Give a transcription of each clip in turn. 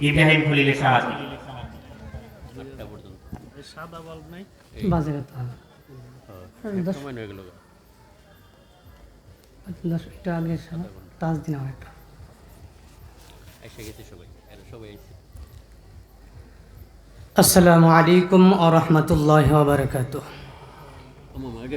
ইব্রাহিম খলিল আটটা সাদা বাল্ব নাই বাজে কথা। দশ আগে তাজ দিন আমার একটা। আসসালামু আলাইকুম ও রহমতুল্লাহ বারকাত আগে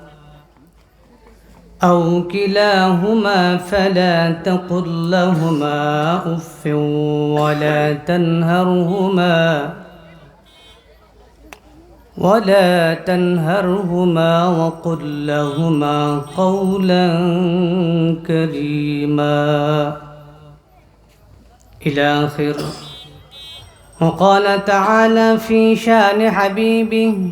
أو كلاهما فلا تقل لهما أف ولا تنهرهما ولا تنهرهما وقل لهما قولا كريما. إلى آخر وقال تعالى في شان حبيبه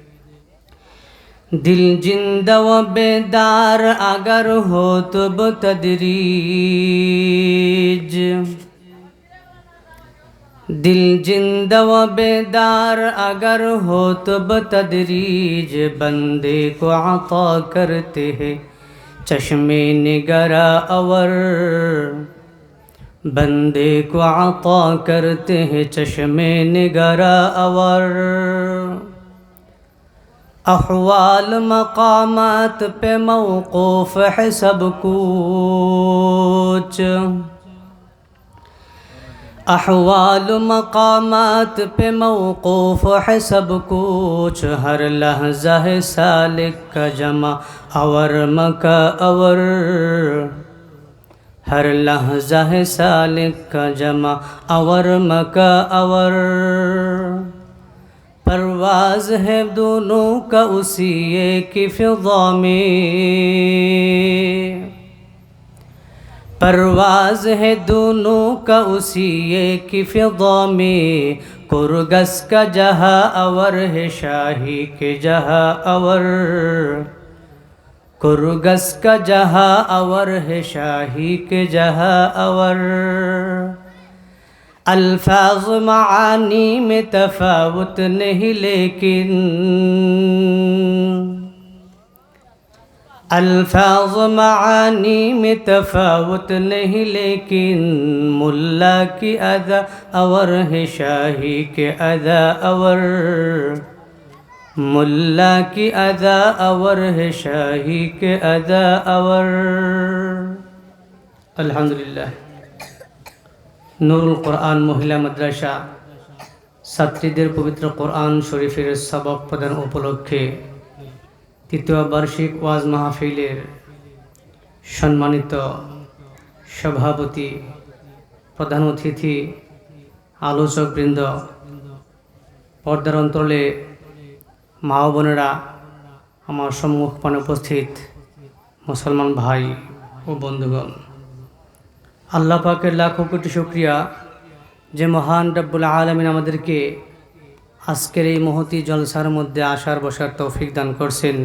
दिल जिंदा व बेदार अगर हो तो बतदरीज दिल व बेदार अगर हो तो बतदरीज बंदे को आता करते हैं चश्मे निगरा अवर। बंदे को आता करते हैं चश्मे निगरा अवर أحوال مقامات پہ موقوف ہے سب کچھ۔ أحوال مقامات پہ موقوف ہے سب کچھ۔ ہر لحظہ سالک کا جمع اور مکا اور۔ ہر لحظہ سالک کا جمع اور مکا اور۔ परवाज है दोनों का उसी एक फिजा में। परवाज है दोनों का उसी एक फिजा में। कुरगस का जहा अवर है, शाही के जहा अवर। कुरगस का जहा अवर है, शाही के जहा अवर। الفاظ معانی میں تفاوت نہیں لیکن الفاظ معانی میں تفاوت نہیں لیکن ملا کی ادا اور ہے شاہی کے ادا اور ملا کی ادا اور ہے شاہی کے ادا اور الحمدللہ নুরুল কোরআন মহিলা মাদ্রাসা, ছাত্রীদের পবিত্র কোরআন শরীফের সবক প্রদান উপলক্ষে তৃতীয় বার্ষিক ওয়াজ মাহফিলের সম্মানিত সভাপতি, প্রধান অতিথি, আলোচকবৃন্দ, পর্দার অন্তরে মা বোনেরা, আমার সম্মুখপানে উপস্থিত মুসলমান ভাই ও বন্ধুগণ। আল্লাহ পাকের লাখো কোটি শুক্রিয়া যে মহান রব্বুল আলমিন আমাদেরকে আজকের এই মহতি জলসার মধ্যে আসার বসার তৌফিক দান করছেন।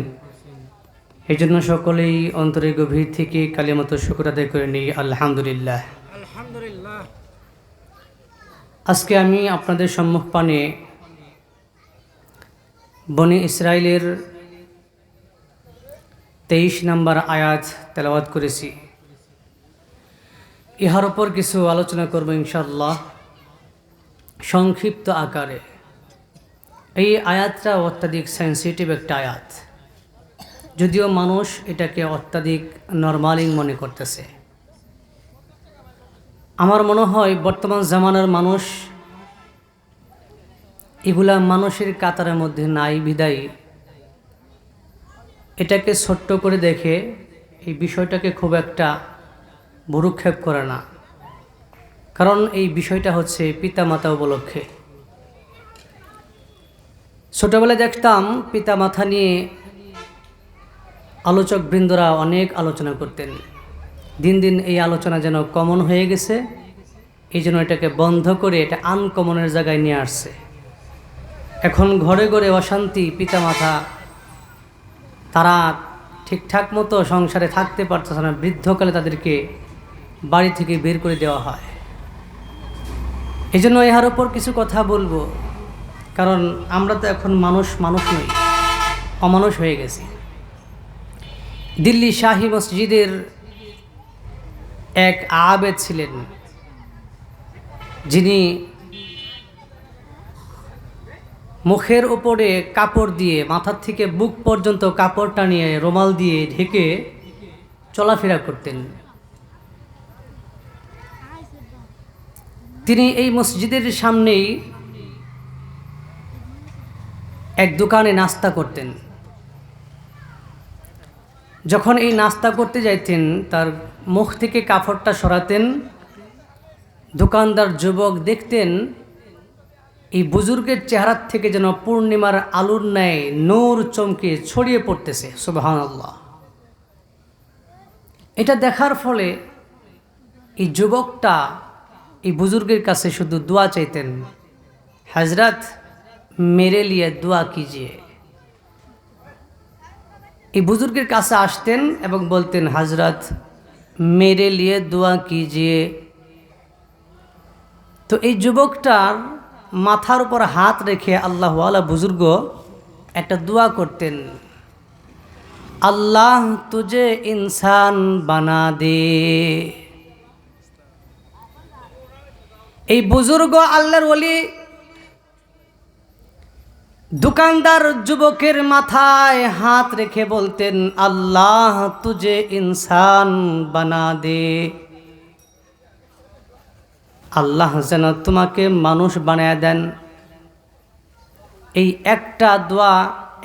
এই জন্য সকলেই অন্তরে গভীর থেকে কালিমতো শুক্র আদায় করে নিই। আলহামদুলিল্লাহ। আলহামদুলিল্লাহ। আজকে আমি আপনাদের সম্মুখপানে বনি ইসরায়েলের তেইশ নম্বর আয়াত তেলাওয়াত করেছি। ইহার ওপর কিছু আলোচনা করব ইনশাল্লাহ সংক্ষিপ্ত আকারে। এই আয়াতটা অত্যাধিক সেন্সিটিভ একটা আয়াত। যদিও মানুষ এটাকে অত্যাধিক নর্মালিং মনে করতেছে। আমার মনে হয় বর্তমান জামানার মানুষ এগুলা মানুষের কাতারের মধ্যে নাই, বিদায়ী। এটাকে ছোট্ট করে দেখে এই বিষয়টাকে খুব একটা ভুরুক্ষেপ করে না। কারণ এই বিষয়টা হচ্ছে পিতামাতা উপলক্ষে। ছোটোবেলায় দেখতাম পিতামাতা নিয়ে আলোচক বৃন্দরা অনেক আলোচনা করতেন। দিন দিন এই আলোচনা যেন কমন হয়ে গেছে, এই জন্য এটাকে বন্ধ করে এটা আনকমনের জায়গায় নিয়ে আসছে। এখন ঘরে ঘরে অশান্তি, পিতামাতা তারা ঠিকঠাক মতো সংসারে থাকতে পারতেছে না, বৃদ্ধকালে তাদেরকে বাড়ি থেকে বের করে দেওয়া হয়। এই জন্য ইহার ওপর কিছু কথা বলব, কারণ আমরা তো এখন মানুষ মানুষ নই, অমানুষ হয়ে গেছি। দিল্লি শাহী মসজিদের এক আবেদ ছিলেন, যিনি মুখের ওপরে কাপড় দিয়ে, মাথার থেকে বুক পর্যন্ত কাপড় টানিয়ে, রোমাল দিয়ে ঢেকে চলাফেরা করতেন। তিনি এই মসজিদের সামনেই এক দোকানে নাস্তা করতেন। যখন এই নাস্তা করতে যাইতেন, তার মুখ থেকে কাপড়টা সরাতেন, দোকানদার যুবক দেখতেন, এই বুজুর্গের চেহারার থেকে যেন পূর্ণিমার আলুর ন্যায় নূর চমকে ছড়িয়ে পড়তেছে সুবাহান আল্লাহ এটা দেখার ফলে এই যুবকটা এই বুজুর্গের কাছে শুধু দোয়া চাইতেন, হজরত, মেরে লিয়ে দোয়া কিজিয়ে। এই বুজুর্গের কাছে আসতেন এবং বলতেন, হজরত, মেরে লিয়ে দোয়া কিজিয়ে। তো এই যুবকটার মাথার উপর হাত রেখে আল্লাহওয়ালা বুজুর্গ একটা দোয়া করতেন, আল্লাহ তুজে ইনসান বানা দে। এই বুজুর্গ আল্লাহর ওলি দোকানদার যুবকের মাথায় হাত রেখে বলতেন, আল্লাহ তুজে ইনসান বানা দে। আল্লাহ যেন তোমাকে মানুষ বানায় দেন। এই একটা দোয়া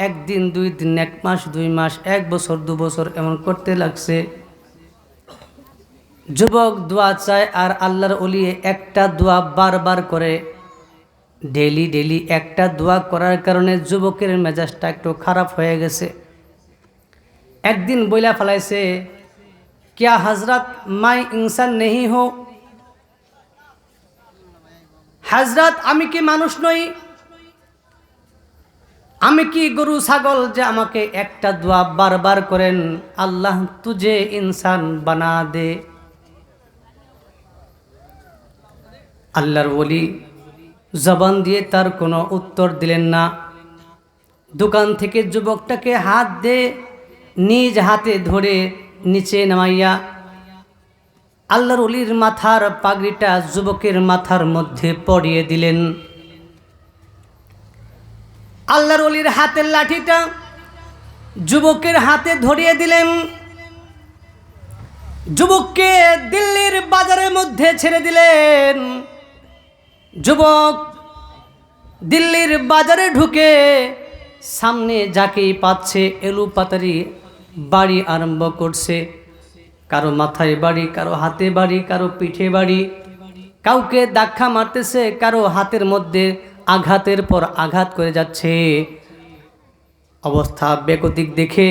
একদিন, দুই দিন, এক মাস, দুই মাস, এক বছর, দু বছর এমন করতে লাগছে। যুবক দোয়া চায় আর আল্লাহর অলি একটা দোয়া বারবার করে। ডেলি ডেলি একটা দোয়া করার কারণে যুবকের মেজাজটা একটু খারাপ হয়ে গেছে। একদিন বইলা ফেলাইছে, কিয়া হজরত মাই ইনসান নেহি হো। হাজরাত আমি কি মানুষ নই? আমি কি গরু, ছাগল যে আমাকে একটা দোয়া বারবার করেন, আল্লাহ তুঝে ইনসান বানা দে। আল্লাহর বলি জবান দিয়ে তার কোনো উত্তর দিলেন না। দোকান থেকে যুবকটাকে হাত দে নিজ হাতে ধরে নিচে নামাইয়া আল্লাহর অলির মাথার পাগড়িটা যুবকের মাথার মধ্যে পড়িয়ে দিলেন। আল্লাহর অলির হাতের লাঠিটা যুবকের হাতে ধরিয়ে দিলেন। যুবককে দিল্লির বাজারের মধ্যে ছেড়ে দিলেন। যুবক, দিল্লির বাজারে ঢুকে সামনে যাকেই পাচ্ছে এলু পাতারি বাড়ি আরম্ভ করছে। কারও মাথায় বাড়ি, কারও হাতে বাড়ি, কারও পিঠে বাড়ি। কাউকে দাক্ষা মারতেছে, কারও হাতের মধ্যে আঘাতের পর আঘাত করে যাচ্ছে। অবস্থা বেগতিক দেখে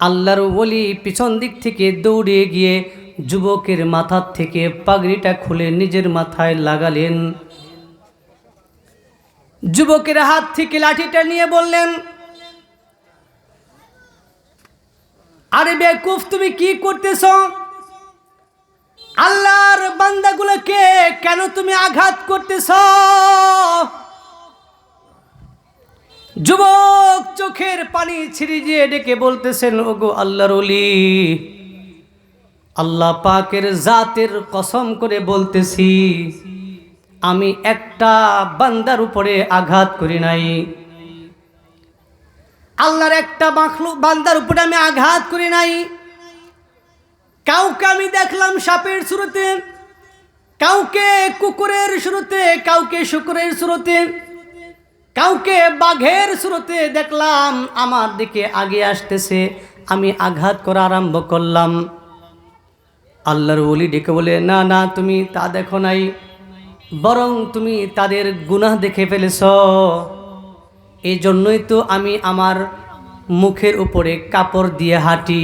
আল্লাহর ওলি পিছন দিক থেকে দৌড়ে গিয়ে যুবকের মাথার থেকে পাগড়িটা খুলে নিজের মাথায় লাগালেন। যুবকের হাত থেকে লাঠিটা নিয়ে বললেন, আরে বেকুফ, তুমি কি করতেছ? আল্লাহর বান্দাগুলোকে কেন তুমি আঘাত করতেছ? যুবক চোখের পানি ছিঁড়ে দিয়ে ডেকে বলতেছেন, ওগো আল্লাহর অলি আল্লাহ পাকের জাতের কসম করে বলতেছি, আমি একটা বান্দার উপরে আঘাত করি নাই। আল্লাহর একটা মাখলু বান্দার উপরে আমি আঘাত করি নাই। কাউকে আমি দেখলাম সাপের শুরুতে কাউকে কুকুরের শুরুতে কাউকে শুকুরের শুরুতে কাউকে বাঘের শুরুতে দেখলাম, আমার দিকে আগে আসতেছে, আমি আঘাত করা আরম্ভ করলাম। আল্লাহর ওলি ডেকে বলে, না না, তুমি তা দেখো নাই, বরং তুমি তাদের গুনাহ দেখে ফেলেছ। এই জন্যই তো আমি আমার মুখের উপরে কাপড় দিয়ে হাঁটি।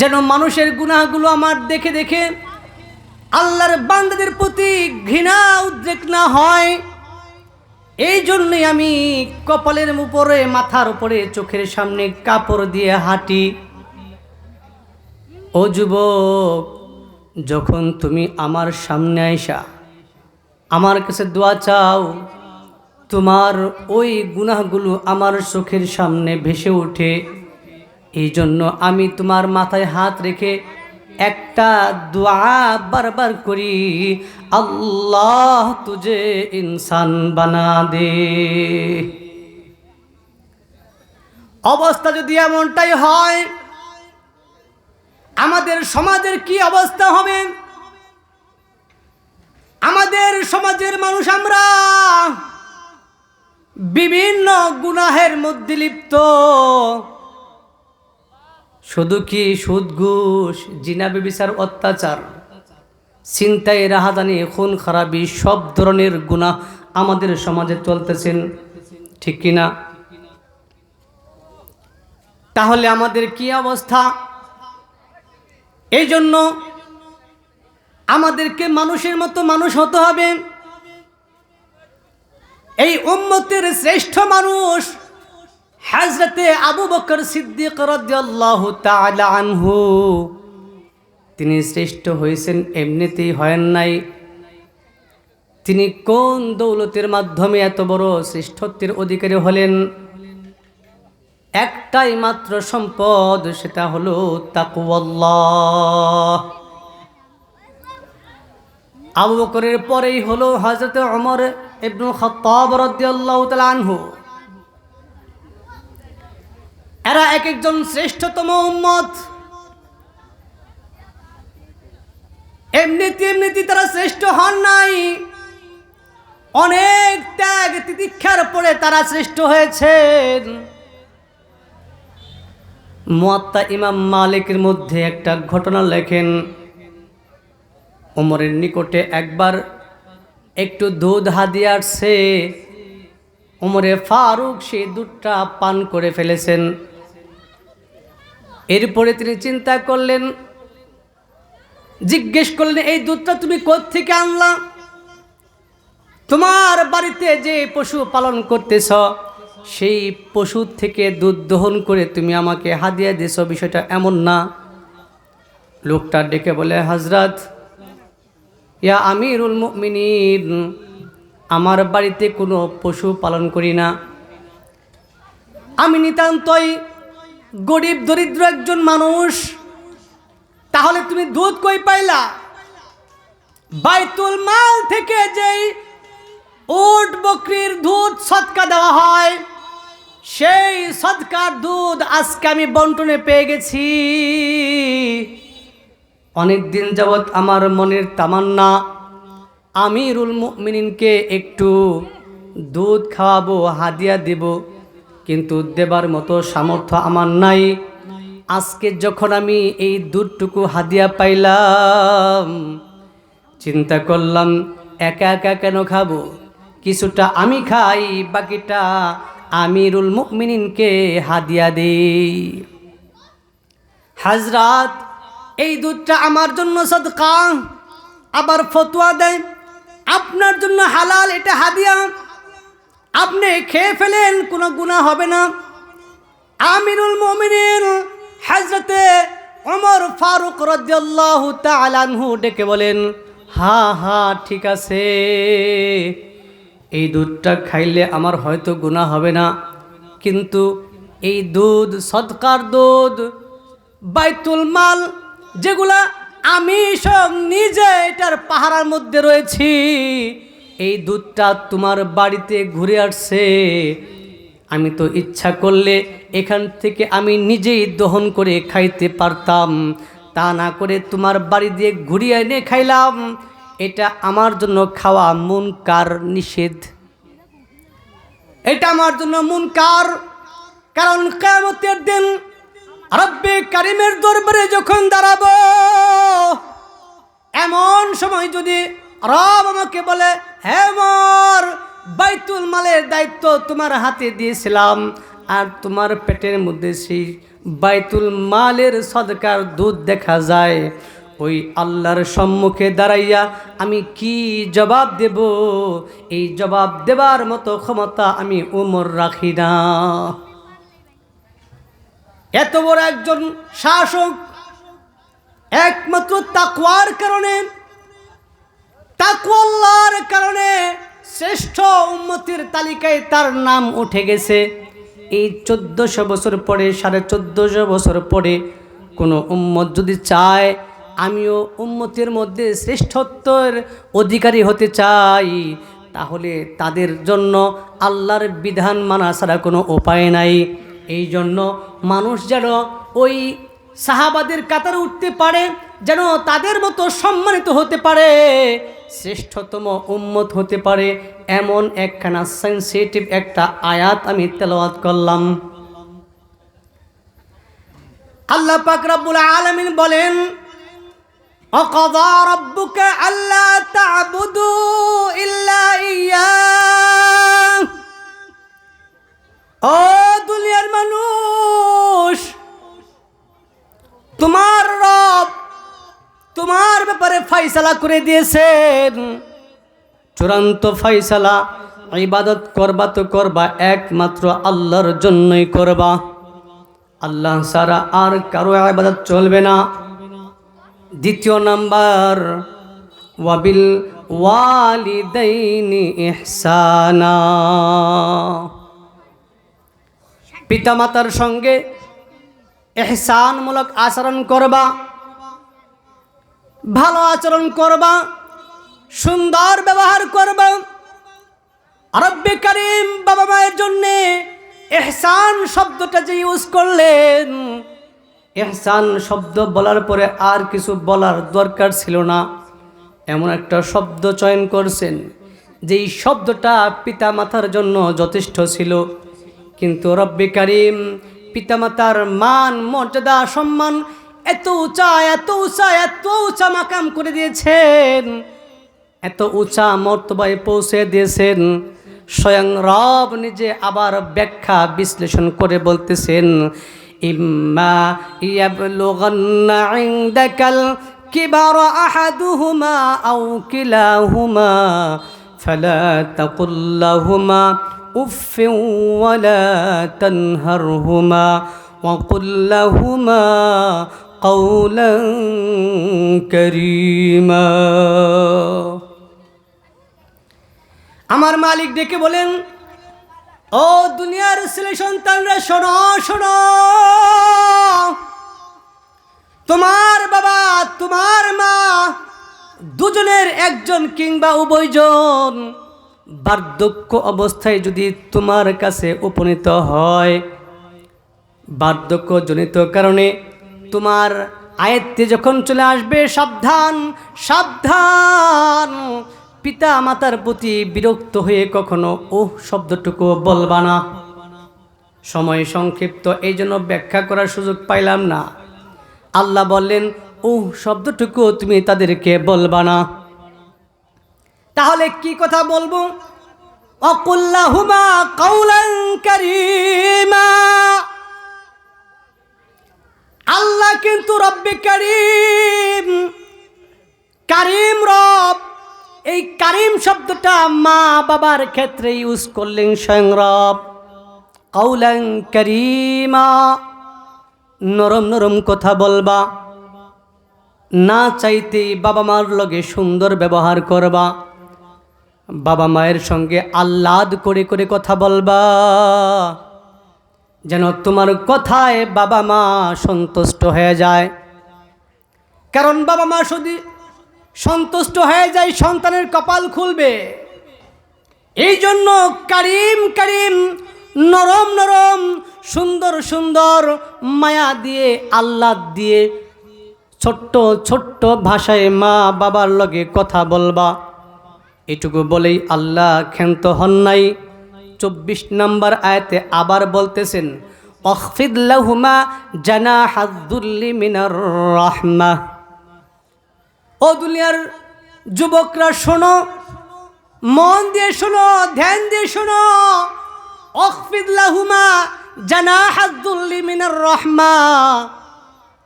যেন মানুষের গুনাহগুলো আমার দেখে দেখে আল্লাহর বান্দাদের প্রতি ঘৃণা উদ্রেক না হয়। এই জন্যই আমি কপালের উপরে, মাথার উপরে, চোখের সামনে কাপড় দিয়ে হাঁটি। ও যুবক, যখন তুমি আমার সামনে আইসা, আমার কাছে দোয়া চাও, তোমার ওই গুনাহগুলো আমার চোখের সামনে ভেসে ওঠে। এই জন্য আমি তোমার মাথায় হাত রেখে একটা দোয়া বারবার করি, আল্লাহ তুঝে ইনসান বানা দে। অবস্থা যদি এমনটাই হয় আমাদের সমাজের কি অবস্থা হবে? আমাদের সমাজের মানুষ আমরা বিভিন্ন গুনাহের মধ্যে লিপ্ত। শুধু কি সুদ, ঘুষ, জিনা, বেবিচার, অত্যাচার চিন্তায় রাহাদানি, খুন, খারাপি, সব ধরনের গুনাহ আমাদের সমাজে চলতেছেন ঠিক কিনা? তাহলে আমাদের কি অবস্থা? এই জন্য আমাদেরকে মানুষের মতো মানুষ হতে হবে। এই উম্মতের শ্রেষ্ঠ মানুষ হাজরতে আবু বকর সিদ্দিক রাদিয়াল্লাহু তাআলা আনহু। তিনি শ্রেষ্ঠ হয়েছেন, এমনিতেই হয়েন নাই। তিনি কোন দৌলতের মাধ্যমে এত বড় শ্রেষ্ঠত্বের অধিকারী হলেন? একটাই মাত্র সম্পদ, সেটা হলো তাকুয়াল্লাহ। আবু বকরের পরেই হলো হজরত অমর ইবনুল খত্তাব রাদিয়াল্লাহু তাআলা আনহু। এরা এক একজন শ্রেষ্ঠতম উম্মত। এমনিতে এমনিতে তারা শ্রেষ্ঠ হন নাই। অনেক ত্যাগ তিতিক্ষার পরে তারা শ্রেষ্ঠ হয়েছেন। মুয়াত্তা ইমাম মালিকের মধ্যে একটা ঘটনা লেখেন। ওমরের নিকটে একবার একটু দুধ হাদিয়ে আসছে। ওমরে ফারুক সেই দুধটা পান করে ফেলেছেন। এরপরে তিনি চিন্তা করলেন, জিজ্ঞেস করলেন, এই দুধটা তুমি থেকে আনলা? তোমার বাড়িতে যে পশু পালন করতেছ সেই পশু থেকে দুধ দহন করে তুমি আমাকে হাদিয়া দিছ, বিষয়টা এমন না। লোকটা ডেকে বলে হাজরাত ইয়া আমিরুল মুমিনিন, আমার বাড়িতে কোনো পশু পালন করি না। আমি নিতান্তই গরিব, দরিদ্র একজন মানুষ। তাহলে তুমি দুধ কই পাইলা? বাইতুল মাল থেকে যেই উট, বকরির দুধ সৎকা দেওয়া হয়। সেই সৎকার দুধ আজকে আমি বন্টনে পেয়ে গেছি। অনেক দিন যাবৎ আমার মনের তামান্না, আমিরুল মিনিনকে একটু দুধ খাওয়াবো, হাদিয়া দেব, কিন্তু দেবার মতো সামর্থ্য আমার নাই। আজকে যখন আমি এই দুধটুকু হাদিয়া পাইলাম, চিন্তা করলাম, একা একা কেন খাব? কিছুটা আমি খাই, বাকিটা আমিরুল মুমিনিনকে হাদিয়া দেই। হাজরাত, এই দুধটা আমার জন্য সদকা, আবার ফতুয়া দেয়। আপনার জন্য হালাল, এটা হাদিয়া। আপনি খেয়ে ফেলেন, কোনো গুণা হবে না। আমিরুল মমিনিন হাজরতে অমর ফারুক রদিয়াল্লাহু তাআলাহু ডেকে বলেন, হা হা, ঠিক আছে। এই দুধটা খাইলে আমার হয়তো গুণা হবে না। কিন্তু এই দুধ, সৎকার দুধ, বাইতুল মাল, যেগুলা আমি সব নিজে এটার পাহারার মধ্যে রয়েছি, এই দুধটা তোমার বাড়িতে ঘুরে আসছে। আমি তো ইচ্ছা করলে এখান থেকে আমি নিজেই দহন করে খাইতে পারতাম। তা না করে তোমার বাড়ি দিয়ে ঘুরিয়ে এনে খাইলাম। এটা আমার জন্য খাওয়া মন কার নিষেধ। এটা আমার জন্য মন কার কারণ কেমতের দিন রব্বে কারিমের দরবারে যখন দাঁড়াবো, এমন সময় যদি রব আমাকে বলে হ্যাঁ মর বাইতুল মালের দায়িত্ব তোমার হাতে দিয়েছিলাম, আর তোমার পেটের মধ্যে সেই বাইতুল মালের সদকার দুধ দেখা যায়। ওই আল্লাহর সম্মুখে দাঁড়াইয়া আমি কি জবাব দেব? এই জবাব দেবার মতো ক্ষমতা আমি উমর রাখি না। এত বড় একজন শাসক, একমাত্র তাকুয়ার কারণে তাকুয়াল্লার কারণে শ্রেষ্ঠ উন্মতির তালিকায় তার নাম উঠে গেছে। এই চোদ্দোশো বছর পরে, সাড়ে চোদ্দোশো বছর পরে কোনো উম্মত যদি চায় আমিও উম্মতের মধ্যে শ্রেষ্ঠত্বর অধিকারী হতে চাই, তাহলে তাদের জন্য আল্লাহর বিধান মানা ছাড়া কোনো উপায় নাই। এই জন্য মানুষ যেন ওই সাহাবাদের কাতারে উঠতে পারে, যেন তাদের মতো সম্মানিত হতে পারে, শ্রেষ্ঠতম উম্মত হতে পারে, এমন একখানা সেন্সিটিভ একটা আয়াত আমি তেলাওয়াত করলাম। আল্লাহ পাক রব্বুল আলামিন বলেন وقضى ربك ألا تعبدوا إلا إياه ও দুনিয়ার মানুষ তোমার রব তোমার ব্যাপারে ফাইসালা করে দিয়েছেন চূড়ান্ত ফাইসালা ইবাদত করবা তো করবা একমাত্র আল্লাহর জন্যই করবা আল্লাহ সারা আর কারো ইবাদত চলবে না দ্বিতীয় নাম্বার, ওয়াবিল ওয়ালিদাইনি ইহসানা। পিতামাতার সঙ্গে এহসানমূলক আচরণ করবা, ভালো আচরণ করবা, সুন্দর ব্যবহার করবা। রব্বে কারিম বাবা মায়ের জন্যে এহসান শব্দটা যে ইউজ করলেন এহসান শব্দ বলার পরে আর কিছু বলার দরকার ছিল না। এমন একটা শব্দ চয়ন করছেন, যেই শব্দটা পিতা মাতার জন্য যথেষ্ট ছিল। কিন্তু রব্বে কারিম পিতামাতার মান, মর্যাদা, সম্মান এত উঁচা এত উঁচা এত উঁচা মাকাম করে দিয়েছেন। এত উঁচা মর্তবায় পৌঁছে দিয়েছেন। স্বয়ং রব নিজে আবার ব্যাখ্যা বিশ্লেষণ করে বলতেছেন ইম্মা ইয়াবলুগান্না ইনদাকাল কিবার আহাদুহুমা আও কিলাহুমা ফালা তাকুল লাহুমা উফ ওয়ালা তানহারহুমা وقل لهما قولا كريما আমার মালিক ডেকে বলেন ও দুনিয়ার ছেলে সন্তানরা, শোনো শোনো। তোমার বাবা, তোমার মা, দুজনের একজন কিংবা উভয়জন বার্ধক্য অবস্থায় যদি তোমার কাছে উপনীত হয়, বার্ধক্যজনিত কারণে তোমার আয়ত্তে যখন চলে আসবে, সাবধান সাবধান। পিতা মাতার প্রতি বিরক্ত হয়ে কখনো ওহ শব্দটুকু বলবা না। সময় সংক্ষিপ্ত, এই জন্য ব্যাখ্যা করার সুযোগ পাইলাম না। আল্লাহ বললেন, ওহ শব্দটুকু তুমি তাদেরকে বলবা না। তাহলে কি কথা বলব? অকুল্লাহুমা আল্লাহ কিন্তু রব্বে করিম। কারিম রব। এই কারিম শব্দটা মা বাবার ক্ষেত্রে ইউজ করলেন স্বয়ং রব। কৌলাং করিমা, নরম নরম কথা বলবা। না চাইতেই বাবা মার লগে সুন্দর ব্যবহার করবা। বাবা মায়ের সঙ্গে আহ্লাদ করে করে কথা বলবা। যেন তোমার কথায় বাবা মা সন্তুষ্ট হয়ে যায়। কারণ বাবা মা যদি সন্তুষ্ট হয়ে যায়, সন্তানের কপাল খুলবে। এই জন্য কারিম কারিম, নরম নরম, সুন্দর সুন্দর মায়া দিয়ে আল্লাহ দিয়ে ছোট্ট ছোট্ট ভাষায় মা বাবার লগে কথা বলবা। এটুকু বলেই আল্লাহ ক্ষান্ত হন নাই। চব্বিশ নম্বর আয়াতে আবার বলতেছেন অখফিদুমা জানা হাদুল্লি মিনার রহমা। ও দুনিয়ার যুবকরা শোনো, মন দিয়ে শোনো, ধ্যান দিয়ে শোনো। অখফিদুমা জানা হাদুল্লি মিনার রহমা।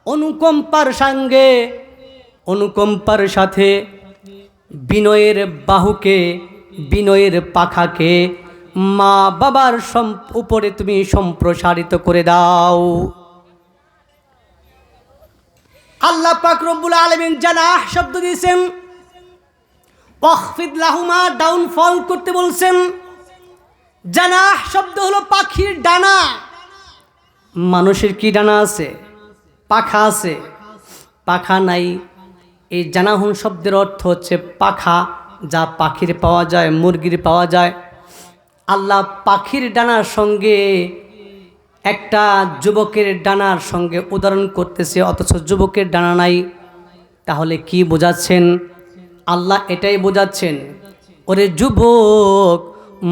অনুকম্পার সঙ্গে, অনুকম্পার সাথে বিনয়ের বাহুকে, বিনয়ের পাখাকে মা বাবার উপরে তুমি সম্প্রসারিত করে দাও। আল্লাহ পাক রব্বুল আলমিন জানাহ শব্দ দিয়েছেন। অখফিদ লাহুমা, ডাউনফল করতে বলছেন। জানাহ শব্দ হলো পাখির ডানা। মানুষের কি ডানা আছে? পাখা আছে। পাখা নাই। এই জানাহুন শব্দের অর্থ হচ্ছে পাখা যা পাখির পাওয়া যায়, মুরগির পাওয়া যায়। আল্লাহ পাখির ডানার সঙ্গে একটা যুবকের ডানার সঙ্গে উদাহরণ করতেছে, অথচ যুবকের ডানা নাই। তাহলে কি বোঝাচ্ছেন? আল্লাহ এটাই বোঝাচ্ছেন। ওরে যুবক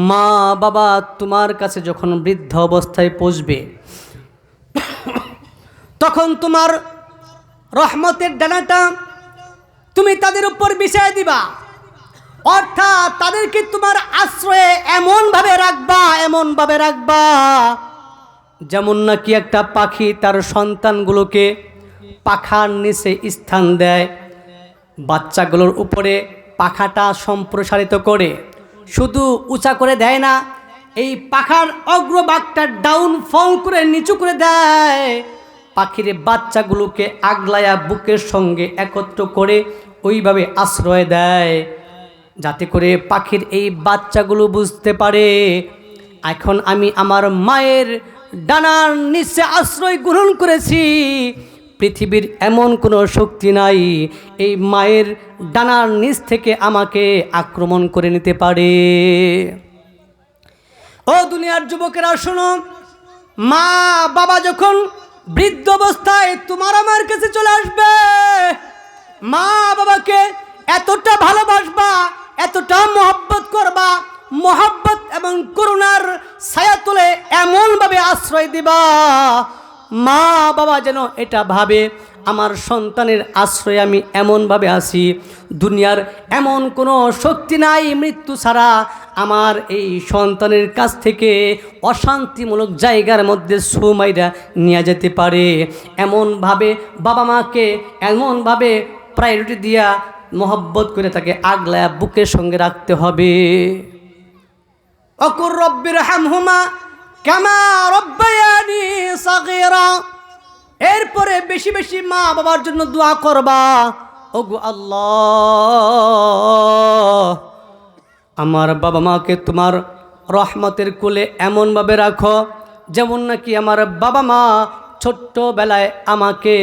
মা বাবা তোমার কাছে যখন বৃদ্ধ অবস্থায় পৌঁছবে, তখন তোমার রহমতের ডানাটা তুমি তাদের উপর বিছাই দিবা। অর্থাৎ তাদেরকে তোমার আশ্রয়ে এমনভাবে রাখবা এমনভাবে রাখবা যেমন নাকি একটা পাখি তার সন্তানগুলোকে পাখার নিচে স্থান দেয়। বাচ্চাগুলোর উপরে পাখাটা সম্প্রসারিত করে। শুধু উঁচা করে দেয় না, এই পাখার অগ্রবাগটা ডাউন ফল করে নিচু করে দেয়। পাখির বাচ্চাগুলোকে আগলায়া বুকের সঙ্গে একত্র করে ওইভাবে আশ্রয় দেয়, যাতে করে পাখির এই বাচ্চাগুলো বুঝতে পারে, এখন আমি আমার মায়ের ডানার নিচে আশ্রয় গ্রহণ করেছি। পৃথিবীর এমন কোনো শক্তি নাই, এই মায়ের ডানার নিচ থেকে আমাকে আক্রমণ করে নিতে পারে। ও দুনিয়ার যুবকেরা, শোনো, মা বাবা যখন বৃদ্ধ অবস্থায় তোমার আমার কাছে চলে আসবে, মা বাবাকে এতটা ভালোবাসবা, এতটা মহব্বত করবা মহব্বত এবং করুণার ছায়া তুলে এমনভাবে আশ্রয় দিবা। মা বাবা যেন এটা ভাবে, আমার সন্তানের আশ্রয়ে আমি এমনভাবে আসি দুনিয়ার এমন কোনো শক্তি নাই মৃত্যু ছাড়া। আমার এই সন্তানের কাছ থেকে অশান্তিমূলক জায়গার মধ্যে সুমাইরা নিয়ে যেতে পারে। এমনভাবে বাবা মাকে এমনভাবে প্রায়োরিটি দিয়া মহব্বত করে তাকে আগলায়া বুকের সঙ্গে রাখতে হবে। অকুর রব্বির হামহুমা কামা রব্বায়ানি সাগীরা। এরপরে বেশি বেশি মা বাবার জন্য দোয়া করবা। ওগো আল্লাহ, আমার বাবা মাকে তোমার রহমতের কোলে এমনভাবে রাখো, যেমন নাকি আমার বাবা মা ছোট্টবেলায় আমাকে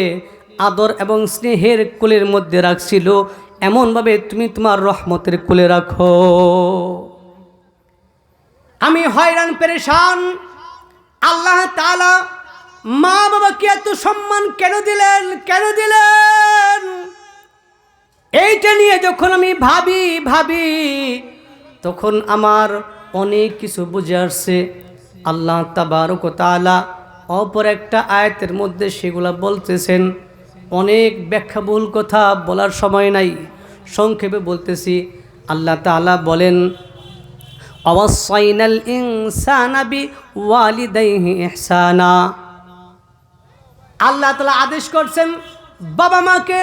আদর এবং স্নেহের কোলের মধ্যে রাখছিল, এমনভাবে তুমি তোমার রহমতের কোলে রাখো। আমি হয়রান, পেরেশান। আল্লাহ তালা মা বাবাকে এত সম্মান কেন দিলেন? কেন দিলেন? এইটা নিয়ে যখন আমি ভাবি ভাবি, তখন আমার অনেক কিছু বুঝে আসছে। আল্লাহ তাবারক তালা অপর একটা আয়াতের মধ্যে সেগুলা বলতেছেন। অনেক ব্যাখ্যাবহুল কথা বলার সময় নাই। সংক্ষেপে বলতেছি, আল্লাহ তালা বলেন অবসাইনাল ইনসানাবি ওয়ালিদাইহি ইহসানা আল্লাহ তালা আদেশ করছেন বাবা মাকে